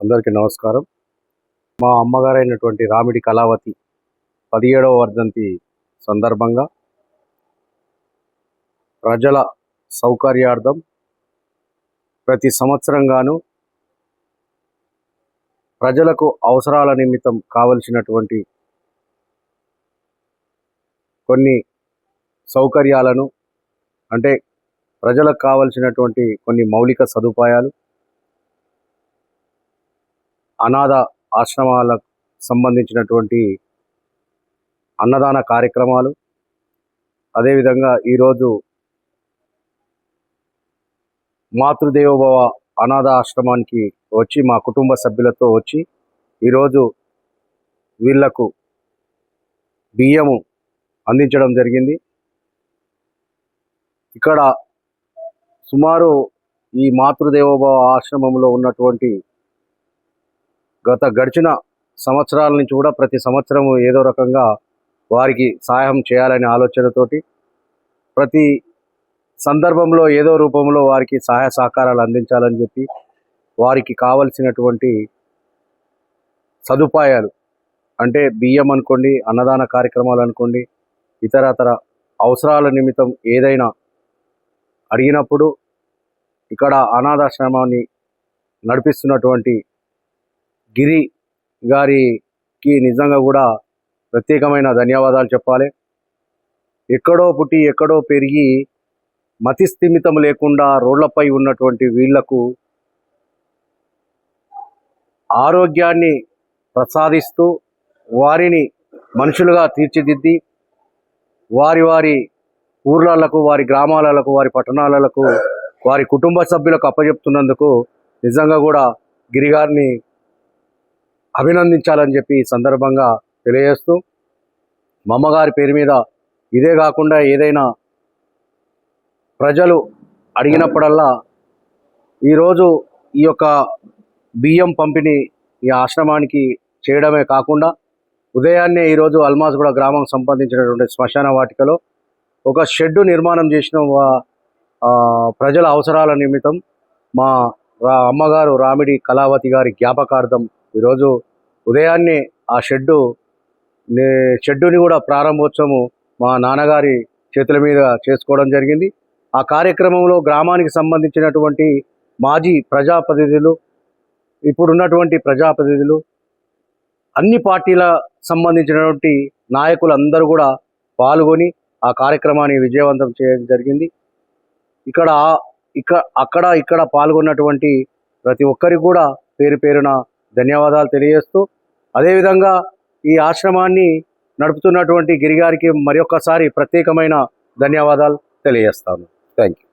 అందరికీ నమస్కారం. మా అమ్మగారైనటువంటి రామిడి కళావతి పదిహేడవ వర్ధంతి సందర్భంగా ప్రజల సౌకర్యార్థం ప్రతి సంవత్సరంగాను ప్రజలకు అవసరాల నిమిత్తం కావలసినటువంటి కొన్ని సౌకర్యాలను అంటే ప్రజలకు కావలసినటువంటి కొన్ని మౌలిక సదుపాయాలు అనాథ ఆశ్రమాలకు సంబంధించినటువంటి అన్నదాన కార్యక్రమాలు. అదేవిధంగా ఈరోజు మాతృదేవోభవ అనాథ ఆశ్రమానికి వచ్చి మా కుటుంబ సభ్యులతో వచ్చి ఈరోజు వీళ్ళకు బియ్యము అందించడం జరిగింది. ఇక్కడ సుమారు ఈ మాతృదేవోభవ ఆశ్రమంలో ఉన్నటువంటి గత గడిచిన సంవత్సరాల నుంచి కూడా ప్రతి సంవత్సరం ఏదో రకంగా వారికి సహాయం చేయాలనే ఆలోచనతోటి ప్రతి సందర్భంలో ఏదో రూపంలో వారికి సహాయ సహకారాలు అందించాలని చెప్పి వారికి కావలసినటువంటి సదుపాయాలు అంటే బియ్యం అనుకోండి అన్నదాన కార్యక్రమాలు అనుకోండి ఇతరతర అవసరాల నిమిత్తం ఏదైనా అడిగినప్పుడు ఇక్కడ అనాథాశ్రమాన్ని నడిపిస్తున్నటువంటి గిరి గారికి నిజంగా కూడా ప్రత్యేకమైన ధన్యవాదాలు చెప్పాలి. ఎక్కడో పుట్టి ఎక్కడో పెరిగి మతి స్థిమితం లేకుండా రోడ్లపై ఉన్నటువంటి వీళ్ళకు ఆరోగ్యాన్ని ప్రసాదిస్తూ వారిని మనుషులుగా తీర్చిదిద్ది వారి వారి ఊర్లలకు వారి గ్రామాలకు వారి పట్టణాలకు వారి కుటుంబ సభ్యులకు అప్పజెప్తున్నందుకు నిజంగా కూడా గిరిగారిని అభినందించాలని చెప్పి ఈ సందర్భంగా తెలియజేస్తూ మా అమ్మగారి పేరు మీద ఇదే కాకుండా ఏదైనా ప్రజలు అడిగినప్పుడల్లా ఈరోజు ఈ యొక్క బియ్యం పంపిణీ ఈ ఆశ్రమానికి చేయడమే కాకుండా ఉదయాన్నే ఈరోజు అల్మాజ్గూడ గ్రామం సంబంధించినటువంటి శ్మశాన వాటికలో ఒక షెడ్డు నిర్మాణం చేసిన ప్రజల అవసరాల నిమిత్తం మా రా- అమ్మగారు రామిడి కళావతి గారి జ్ఞాపకార్థం ఈరోజు ఉదయాన్నే ఆ షెడ్డు నే- షెడ్డుని కూడా ప్రారంభోత్సవము మా నాన్నగారి చేతుల మీద చేసుకోవడం జరిగింది. ఆ కార్యక్రమంలో గ్రామానికి సంబంధించినటువంటి మాజీ ప్రజాప్రతినిధులు ఇప్పుడున్నటువంటి ప్రజాప్రతినిధులు అన్ని పార్టీల సంబంధించినటువంటి నాయకులు అందరూ కూడా పాల్గొని ఆ కార్యక్రమాన్ని విజయవంతం చేయడం జరిగింది. ఇక్కడ ఇక్కడ అక్కడ ఇక్కడ పాల్గొన్నటువంటి ప్రతి ఒక్కరికి కూడా పేరు పేరున ధన్యవాదాలు తెలియజేస్తూ అదేవిధంగా ఈ ఆశ్రమాన్ని నడుపుతున్నటువంటి గిరిగారికి మరొకసారి ప్రత్యేకమైన ధన్యవాదాలు తెలియజేస్తాను. Thank you